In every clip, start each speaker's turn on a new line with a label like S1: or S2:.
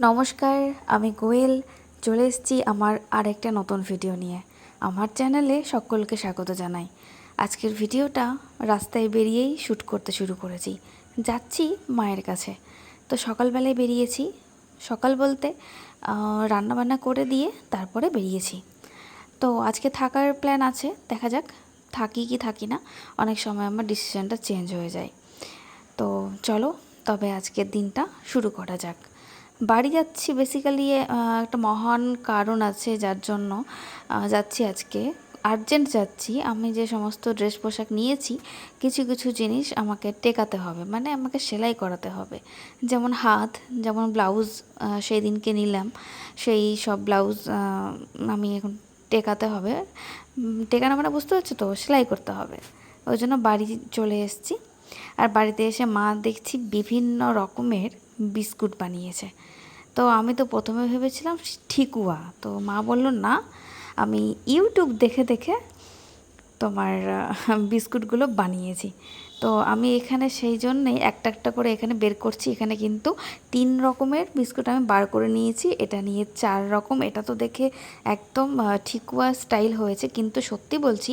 S1: নমস্কার, আমি গোয়েল। চলে এসেছি আমার আরেকটা নতুন ভিডিও নিয়ে। আমার চ্যানেলে সকলকে স্বাগত জানাই। আজকের ভিডিওটা রাস্তায় বেরিয়েই শ্যুট করতে শুরু করেছি। যাচ্ছি মায়ের কাছে। তো সকালবেলায় বেরিয়েছি। সকাল বলতে রান্নাবান্না করে দিয়ে তারপরে বেরিয়েছি। তো আজকে থাকার প্ল্যান আছে। দেখা যাক, থাকি কি থাকি না। অনেক সময় আমার ডিসিশনটা চেঞ্জ হয়ে যায়। তো চলো, তবে আজকের দিনটা শুরু করা যাক। বাড়ি যাচ্ছি বেসিক্যালি একটা মহান কারণ আছে যার জন্য যাচ্ছি আজকে। আর্জেন্ট যাচ্ছি, আমি যে সমস্ত ড্রেস পোশাক নিয়েছি, কিছু কিছু জিনিস আমাকে টেকাতে হবে মানে আমাকে সেলাই করাতে হবে। যেমন হাত, যেমন ব্লাউজ সেই দিনকে নিলাম, সেই সব ব্লাউজ আমি এখন টেকাতে হবে। টেকানো মানে বুঝতে পারছ তো, সেলাই করতে হবে। ওই জন্য বাড়ি চলে এসেছি। আর বাড়িতে এসে মা দেখছি বিভিন্ন রকমের বিস্কুট বানিয়েছে। তো আমি তো প্রথমে ভেবেছিলাম ঠিকুয়া। তো মা বলল, না, আমি ইউটিউব দেখে দেখে তোমার বিস্কুটগুলো বানিয়েছি। তো আমি এখানে সেই জন্যেই একটা একটা করে এখানে বের করছি। এখানে কিন্তু তিন রকমের বিস্কুট আমি বার করে নিয়েছি। এটা নিয়ে চার রকম। এটা তো দেখে একদম ঠিকুয়া স্টাইল হয়েছে। কিন্তু সত্যি বলছি,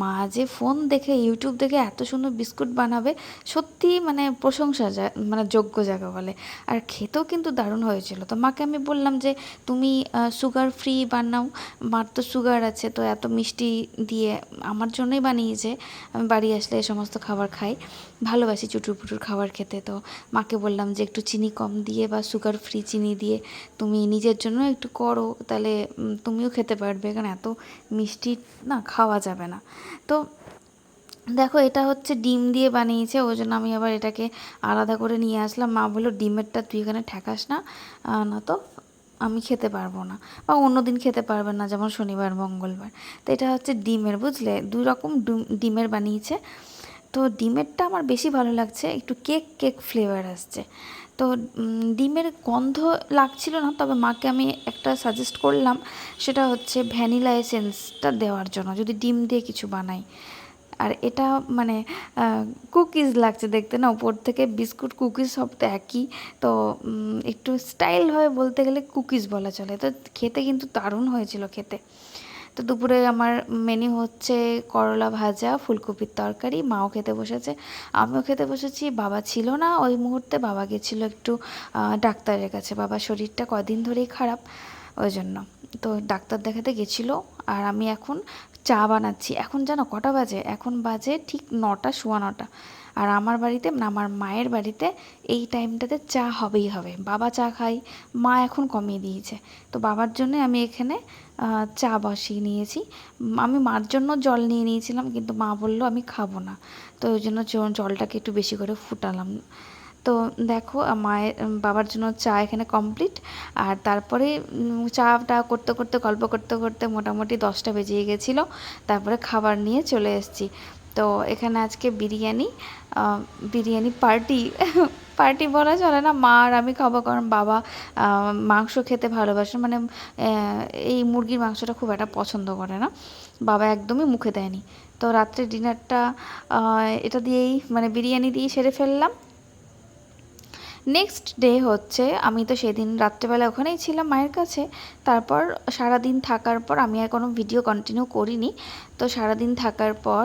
S1: মা যে ফোন দেখে, ইউটিউব দেখে এত সুন্দর বিস্কুট বানাবে, সত্যি মানে প্রশংসা মানে যোগ্য জায়গা বলে। আর খেতেও কিন্তু দারুণ হয়েছিল। তো মাকে আমি বললাম যে, তুমি সুগার ফ্রি বানাও। মার তো সুগার আছে, তো এত মিষ্টি দিয়ে আমার জন্যই বানিয়েছে। আমি বাড়ি আসলে এই সমস্ত খাবার খাই। ভালোবাসি চুটুর পুটুর খাবার খেতে। তো মাকে বললাম যে একটু চিনি কম দিয়ে বা সুগার ফ্রি চিনি দিয়ে তুমি নিজের জন্য একটু করো, তাহলে তুমিও খেতে পারবে। কারণ এত মিষ্টি না খাওয়া যাবে না। তো দেখো এটা হচ্ছে ডিম দিয়ে বানিয়েছে, ওই জন্য আমি আবার এটাকে আলাদা করে নিয়ে আসলাম। মা বলল, ডিমেরটা তুই এখানে ঠেকাস না না তো আমি খেতে পারব না। বা অন্য দিন খেতে পারবে না, যেমন শনিবার, মঙ্গলবার। তো এটা হচ্ছে ডিমের, বুঝলে? দুই রকম ডিম- ডিমের বানিয়েছে। তো ডিমেরটা আমার বেশি ভালো লাগছে, একটু কেক কেক ফ্লেভার আসছে। তো ডিমের গন্ধ লাগছিল না, তবে মাকে আমি একটা সাজেস্ট করলাম, সেটা হচ্ছে ভ্যানিলা এসেন্সটা দেওয়ার জন্য, যদি ডিম দিয়ে কিছু বানাই। আর এটা মানে কুকিজ লাগছে দেখতে না, উপর থেকে বিস্কুট কুকিজ সব তো একই। তো একটু স্টাইলভাবে বলতে গেলে কুকিজ বলা চলে। তো খেতে কিন্তু দারুণ হয়েছিল খেতে। তো দুপুরে আমার মেনু হচ্ছে করলা ভাজা, ফুলকপির তরকারি, মাও খেতে বসেছে। আমিও খেতে বসেছি, বাবা ছিল না ওই মুহূর্তে, বাবা গেছিল একটু ডাক্তারের কাছে। বাবা শরীরটা কদিন ধরেই খারাপ, ওই জন্য। তো ডাক্তার দেখাতে গেছিল, আর আমি এখন চা বানাচ্ছি। এখন জানো কটা বাজে? এখন বাজে ঠিক নটা, সোয়া নটা। আর আমার বাড়িতে আমার মায়ের বাড়িতে এই টাইমটাতে চা হবেই হবে। বাবা চা খাই মা এখন কমিয়ে দিয়েছে। তো বাবার জন্য আমি এখানে চা বসিয়ে নিয়েছি। আমি মার জন্য জল নিয়ে নিয়েছিলাম, কিন্তু মা বলল আমি খাব না। তো ওই জন্য জলটাকে একটু বেশি করে ফুটালাম। তো দেখো মায়ের বাবার জন্য চা এখানে কমপ্লিট আর তারপরে চাটা করতে করতে, গল্প করতে করতে মোটামুটি দশটা বেজে গেছিল। তারপরে খাবার নিয়ে চলে এসেছি। তো এখানে আজকে বিরিয়ানি বিরিয়ানি পার্টি পার্টি বলা চলে না, মা আর আমি খাব কারণ বাবা মাংস খেতে ভালোবাসে। মানে এই মুরগির মাংসটা খুব একটা পছন্দ করে না। বাবা একদমই মুখে দেয়নি। তো রাত্রে ডিনারটা এটা দিয়েই মানে বিরিয়ানি দিয়েই সেরে ফেললাম। নেক্সট ডে হচ্ছে, আমি তো সেদিন রাত্রেবেলা ওখানেই ছিলাম মায়ের কাছে। তারপর সারাদিন থাকার পর আমি আর কোনো ভিডিও কন্টিনিউ করিনি। তো সারাদিন থাকার পর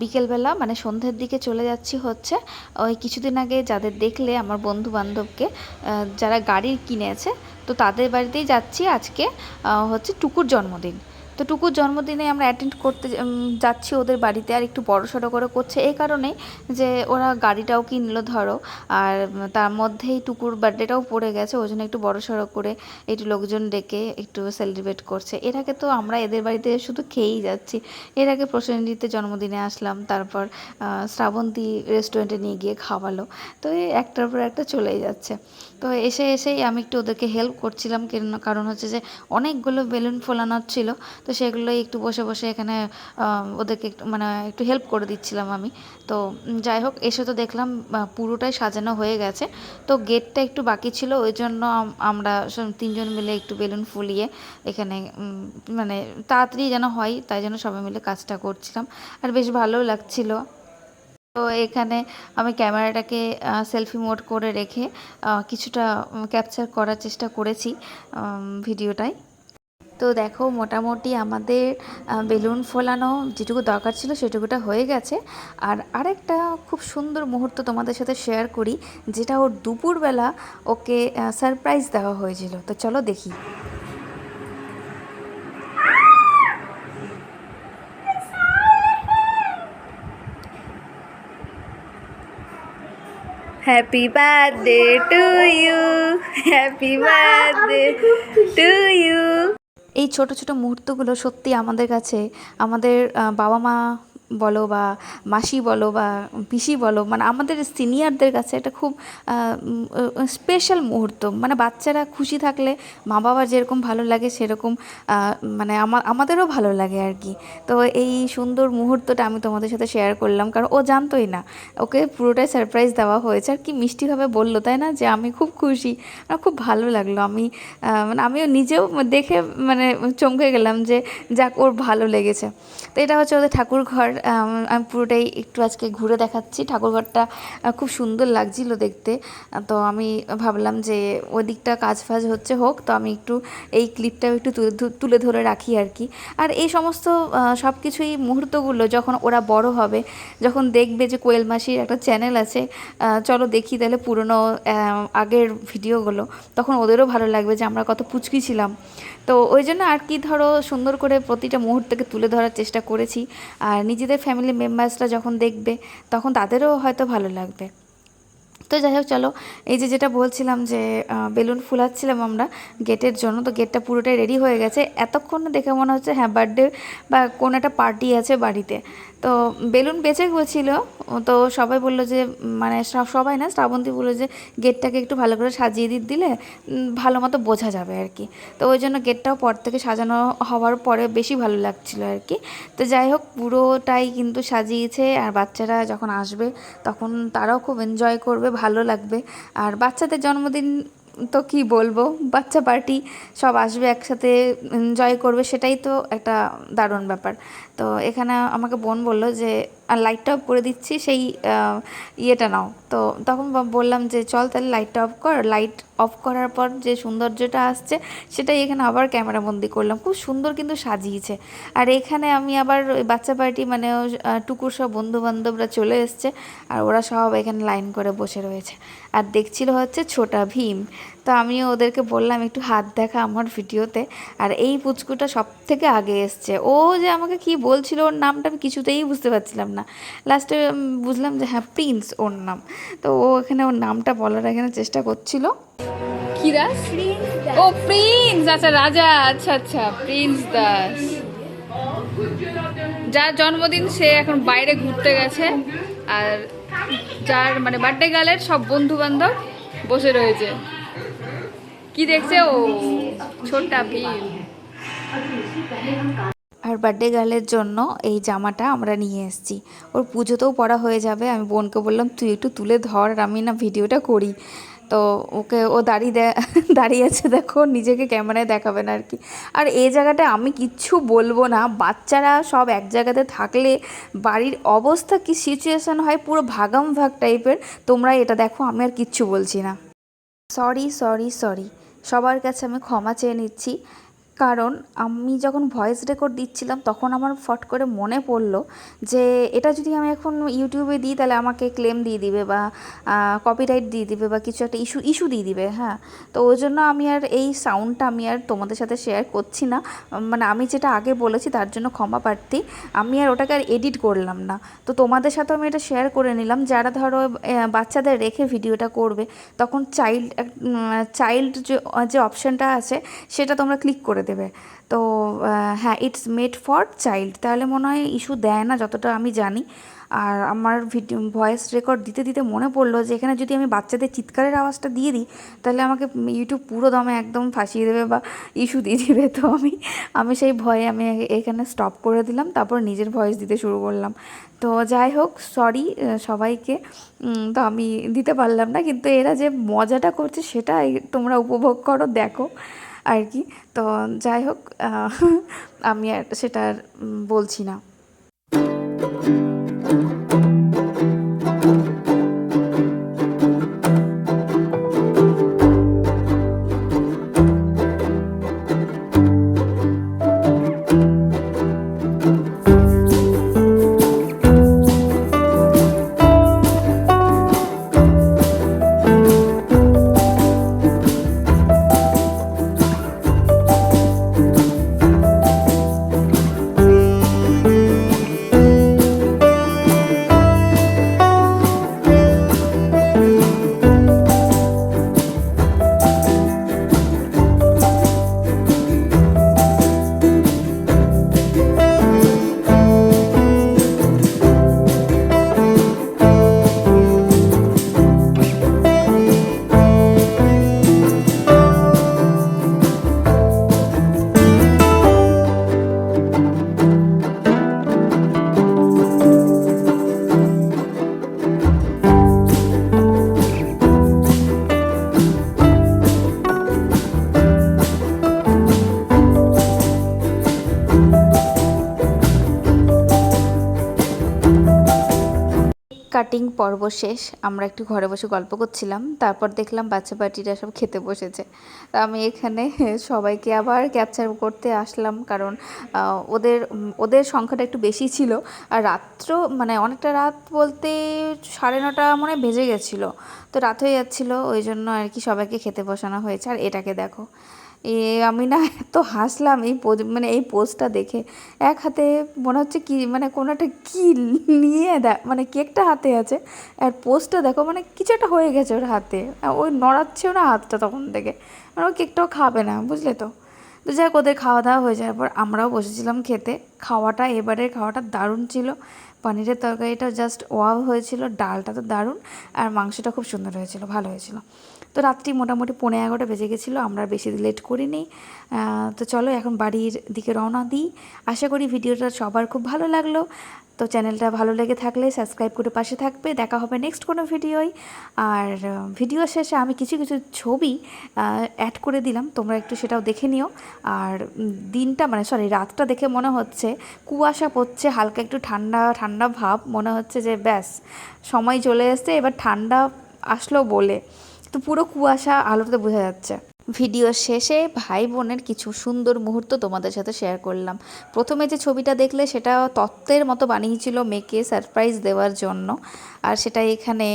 S1: বিকেলবেলা মানে সন্ধ্যের দিকে চলে যাচ্ছি হচ্ছে, ওই কিছুদিন আগে যাদের দেখলে আমার বন্ধু বান্ধবকে যারা গাড়ি কিনেছে, তো তাদের বাড়িতেই যাচ্ছি আজকে হচ্ছে টুকুর জন্মদিন। তো টুকুর জন্মদিনে আমরা অ্যাটেন্ড করতে যাচ্ছি ওদের বাড়িতে আর একটু বড় সড়ো করে করছে। এই কারণেই যে ওরা গাড়িটাও কিনলো, ধরো, আর তার মধ্যেই টুকুর বার্থডেটাও পড়ে গেছে, ওই জন্য একটু বড় সড়ো করে একটু লোকজন ডেকে একটু সেলিব্রেট করছে। এর আগে তো আমরা এদের বাড়িতে শুধু খেয়েই যাচ্ছি। এর আগে প্রসেনজিতে জন্মদিনে আসলাম, তারপর শ্রাবন্তী রেস্টুরেন্টে নিয়ে গিয়ে খাওয়ালো। তো এই একটার পর একটা চলেই যাচ্ছে। তো এসে এসেই আমি একটু ওদেরকে হেল্প করছিলাম, কেন- কারণ হচ্ছে যে অনেকগুলো বেলুন ফোলানোর ছিল। তো সেগুলোই একটু বসে বসে এখানে ওদেরকে একটু মানে একটু হেল্প করে দিচ্ছিলাম আমি। তো যাই হোক, এসে তো দেখলাম পুরোটাই সাজানো হয়ে গেছে। তো গেটটা একটু বাকি ছিল, ওই জন্য আমরা তিনজন মিলে একটু বেলুন ফুলিয়ে এখানে মানে তাড়াতাড়ি যেন হয়, তাই জন্য সবাই মিলে কাজটা করছিলাম। আর বেশ ভালোও লাগছিল। তো এখানে আমি ক্যামেরাটাকে সেলফি মোড করে রেখে কিছুটা ক্যাপচার করার চেষ্টা করেছি ভিডিওটায় তো দেখো মোটামুটি আমাদের বেলুন ফোলানো যেটুকু দরকার ছিল সেটুকুটা হয়ে গেছে। আর আরেকটা খুব সুন্দর মুহূর্ত তোমাদের সাথে শেয়ার করি যেটা ওর দুপুরবেলা ওকে সারপ্রাইজ দেওয়া হয়েছিল। তো চলো দেখি। Happy birthday to you happy birthday to you এই ছোট ছোট মুহূর্তগুলো সত্যি আমাদের কাছে আমাদের বাবা মা বলো বা মাসি বলো বা পিসি বলো মানে আমাদের সিনিয়রদের কাছে এটা খুব স্পেশাল মুহূর্ত। মানে বাচ্চারা খুশি থাকলে মা বাবার যেরকম ভালো লাগে সেরকম মানে আমা- আমাদেরও ভালো লাগে আর কি। তো এই সুন্দর মুহূর্তটা আমি তোমাদের সাথে শেয়ার করলাম, কারণ ও জানতোই না। ওকে পুরোটাই সারপ্রাইজ দেওয়া হয়েছে। আর কি মিষ্টিভাবে বলল, তাই না? যে আমি খুব খুশি। আমার খুব ভালো লাগল। আমি মানে আমিও নিজেও দেখে মানে চমকে গেলাম যে যাক, ওর ভালো লেগেছে। তো এটা হচ্ছে ওদের ঠাকুর ঘর আম, পুরোটাই একটু আজকে ঘুরে দেখাচ্ছি। ঠাকুর ঘরটা খুব সুন্দর লাগছিল দেখতে। তো আমি ভাবলাম যে ওই দিকটা কাজ ফাজ হচ্ছে হোক তো আমি একটু এই ক্লিপটাও একটু তুলে তুলে ধরে রাখি আর কি। আর এই সমস্ত সব কিছুই মুহূর্তগুলো যখন ওরা বড় হবে যখন দেখবে যে কোয়েল মাসির একটা চ্যানেল আছে চলো দেখি তাহলে পুরনো আগের ভিডিওগুলো তখন ওদেরও ভালো লাগবে যে আমরা কত পুচকি ছিলাম। তো ওই জন্য আর কি ধরো সুন্দর করে প্রতিটা মুহূর্তকে তুলে ধরার চেষ্টা করেছি। আর নিজেদের ফ্যামিলি মেম্বার্সরা যখন দেখবে, তখন তাদেরও হয়তো ভালো লাগবে। তো যাই হোক, চলো, এই যে যেটা বলছিলাম যে বেলুন ফুলাচ্ছিলাম আমরা গেটের জন্য, তো গেটটা পুরোটাই রেডি হয়ে গেছে। এতক্ষণ দেখে মনে হচ্ছে হ্যাঁ বার্থডে বা কোনো একটা পার্টি আছে বাড়িতে। তো বেলুন বেঁচে গেছিল তো সবাই বলল যে মানে সবাই না, শ্রাবন্তী বলল যে, গেটটাকে একটু ভালো করে সাজিয়ে দিয়ে দিলে ভালো মতো বোঝা যাবে আর কি। তো ওই জন্য গেটটাও পর থেকে সাজানো হওয়ার পরে বেশি ভালো লাগছিল আর কি। তো যাই হোক, পুরোটাই কিন্তু সাজিয়েছে, আর বাচ্চারা যখন আসবে, তখন তারাও খুব এনজয় করবে, ভালো লাগবে। আর বাচ্চাদের জন্মদিন তো কি বলব? বাচ্চা পার্টি সব আসবে একসাথে এনজয় করবে, সেটাই তো একটা দারুণ ব্যাপার। তো এখানে আমাকে বোন বলল যে লাইটটা অফ করে দিচ্ছি, সেই ইয়েটা নাও। তো তখন বললাম যে, চল তাহলে লাইটটা অফ কর লাইট অফ করার পর যে সৌন্দর্যটা আসছে, সেটাই এখানে আবার ক্যামেরা বন্দি করলাম। খুব সুন্দর কিন্তু সাজিয়েছে। আর এখানে আমি আবার ওই বাচ্চা পার্টি মানে টুকুর সব বন্ধু বান্ধবরা চলে এসছে আর ওরা সব এখানে লাইন করে বসে রয়েছে। আর দেখছিল হচ্ছে ছোটা ভীম। তো আমিও ওদেরকে বললাম, একটু হাত দেখা আমার ভিডিওতে। আর এই পুচকুটা সব থেকে আগে এসছে। ও যে আমাকে কি বলছিল ওর নামটা আমি কিছুতেই বুঝতে পারছিলাম না। লাস্টে বুঝলাম যে হ্যাঁ প্রিন্স ওর নাম। তো ও এখানে ওর নামটা বলার এখানে চেষ্টা করছিল।
S2: ও, প্রিন্স! আচ্ছা রাজা আচ্ছা আচ্ছা প্রিন্স দাস। যার জন্মদিন সে এখন বাইরে ঘুরতে গেছে, আর যার মানে বার্থডে গালের সব বন্ধু বান্ধব বসে রয়েছে। কি দেখছে ও? ছোট্টা
S1: আর বার্থডে গার্লের জন্য এই জামাটা আমরা নিয়ে এসেছি। ওর পুজোতেও পরা হয়ে যাবে। আমি বোনকে বললাম, তুই একটু তুলে ধর, আর আমি না ভিডিওটা করি। তো ওকে ও দাঁড়িয়ে দাঁড়িয়ে আছে দেখো, নিজেকে ক্যামেরায় দেখাবেন আর কি। আর এই জায়গাটা আমি কিচ্ছু বলব না, বাচ্চারা সব এক জায়গাতে থাকলে বাড়ির অবস্থা কি সিচুয়েশান হয়, পুরো ভাগাম ভাগ টাইপের তোমরা এটা দেখো, আমি আর কিচ্ছু বলছি না। সরি সরি সরি সবার কাছে আমি ক্ষমা চেয়ে নিচ্ছি। কারণ আমি যখন ভয়েস রেকর্ড দিচ্ছিলাম, তখন আমার ফট করে মনে পড়ল যে, এটা যদি আমি এখন ইউটিউবে দিই, তাহলে আমাকে ক্লেম দিয়ে দিবে বা কপিরাইট দিয়ে দিবে বা কিছু একটা ইস্যু ইস্যু দিয়ে দিবে। হ্যাঁ তো ওই জন্য আমি আর এই সাউন্ডটা আমি আর তোমাদের সাথে শেয়ার করছি না। মানে আমি যেটা আগে বলেছি, তার জন্য ক্ষমা প্রার্থী। আমি আর ওটাকে আর এডিট করলাম না। তো তোমাদের সাথেও আমি এটা শেয়ার করে নিলাম। যারা ধরো বাচ্চাদের রেখে ভিডিওটা করবে, তখন চাইল্ড চাইল্ড যে অপশানটা আছে, সেটা তোমরা ক্লিক করে দেবে। তো হ্যাঁ ইটস মেড ফর চাইল্ড তাহলে মনে হয় ইস্যু দেয় না, যতটা আমি জানি। আর আমার ভিডিও ভয়েস রেকর্ড দিতে দিতে মনে পড়ল যে, এখানে যদি আমি বাচ্চাদের চিৎকারের আওয়াজটা দিয়ে দিই, তাহলে আমাকে ইউটিউব পুরো দমে একদম ফাঁসিয়ে দেবে বা ইস্যু দিয়ে দিবে। তো আমি আমি সেই ভয়ে আমি এখানে স্টপ করে দিলাম, তারপর নিজের ভয়েস দিতে শুরু করলাম। তো যাই হোক সরি সবাইকে। তো আমি দিতে পারলাম না, কিন্তু এরা যে মজাটা করছে সেটা তোমরা উপভোগ করো, দেখো। আর কি। তো যাই হোক আমি আর সেটা বলছি না। কাটিং পর্ব শেষ, আমরা একটু ঘরে বসে গল্প করছিলাম, তারপর দেখলাম বাচ্চা পার্টিরা সব খেতে বসেছে। তা আমি এখানে সবাইকে আবার ক্যাপচার করতে আসলাম, কারণ ওদের ওদের সংখ্যাটা একটু বেশি ছিল, আর রাত্র মানে অনেকটা রাত বলতে সাড়ে নটা মনে বেজে গেছিল। তো রাত হয়ে যাচ্ছিল, ওই জন্য আর কি সবাইকে খেতে বসানো হয়েছে, আর এটাকে দেখো। এ, আমি না এত হাসলাম এই মানে এই পোস্টটা দেখে। এক হাতে মনে হচ্ছে কি মানে কোনো একটা কী নিয়ে দেয় মানে কেকটা হাতে আছে। আর পোস্টটা দেখো মানে কিছু একটা হয়ে গেছে ওর হাতে। ওই নড়াচ্ছেও না হাতটা তখন থেকে। মানে ও কেকটাও খাবে না, বুঝলে তো? তো যাই ওদের খাওয়া দাওয়া হয়ে যাওয়ার পর আমরাও বসেছিলাম খেতে। খাওয়াটা, এবারের খাওয়াটা দারুণ ছিল। পনিরের তরকারিটা জাস্ট ওয়াও হয়েছিল, ডালটা তো দারুণ। আর মাংসটা খুব সুন্দর হয়েছিল, ভালো হয়েছিল। তো রাত্রি মোটামুটি পনেরো এগারোটা বেজে গেছিল, আমরা বেশি লেট করিনি। তো চলো এখন বাড়ির দিকে রওনা দিই। আশা করি ভিডিওটা সবার খুব ভালো লাগল। তো চ্যানেলটা ভালো লেগে থাকলে সাবস্ক্রাইব করে পাশে থাকবে। দেখা হবে নেক্সট কোনো ভিডিওই। আর ভিডিও শেষে আমি কিছু কিছু ছবি অ্যাড করে দিলাম। তোমরা একটু সেটাও দেখে নিও। আর দিনটা মানে সরি রাতটা দেখে মনে হচ্ছে কুয়াশা পড়ছে, হালকা একটু ঠান্ডা ঠান্ডা ভাব। মনে হচ্ছে যে, ব্যাস, সময় চলে এসছে, এবার ঠান্ডা আসলো বলে। তো পুরো কুয়াশা আলোতে বোঝা যাচ্ছে। ভিডিও শেষে ভাই বোনের কিছু সুন্দর মুহূর্ত তোমাদের সাথে শেয়ার করলাম। প্রথমে যে ছবিটা দেখলে সেটা তত্ত্বের মতো বানিয়েছিল মেয়েকে সারপ্রাইজ দেওয়ার জন্য। আর সেটা এখানে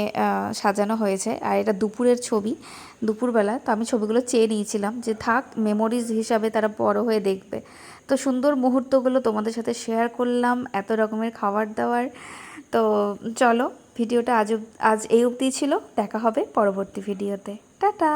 S1: সাজানো হয়েছে। আর এটা দুপুরের ছবি, দুপুরবেলা। তো আমি ছবিগুলো চেয়ে নিয়েছিলাম যে থাক মেমোরিজ হিসাবে তারা বড় হয়ে দেখবে। তো সুন্দর মুহূর্তগুলো তোমাদের সাথে শেয়ার করলাম, এত রকমের খাবার দাবার। তো চলো ভিডিওটা আজ আজ এই অবধি ছিল। দেখা হবে পরবর্তী ভিডিওতে। টাটা!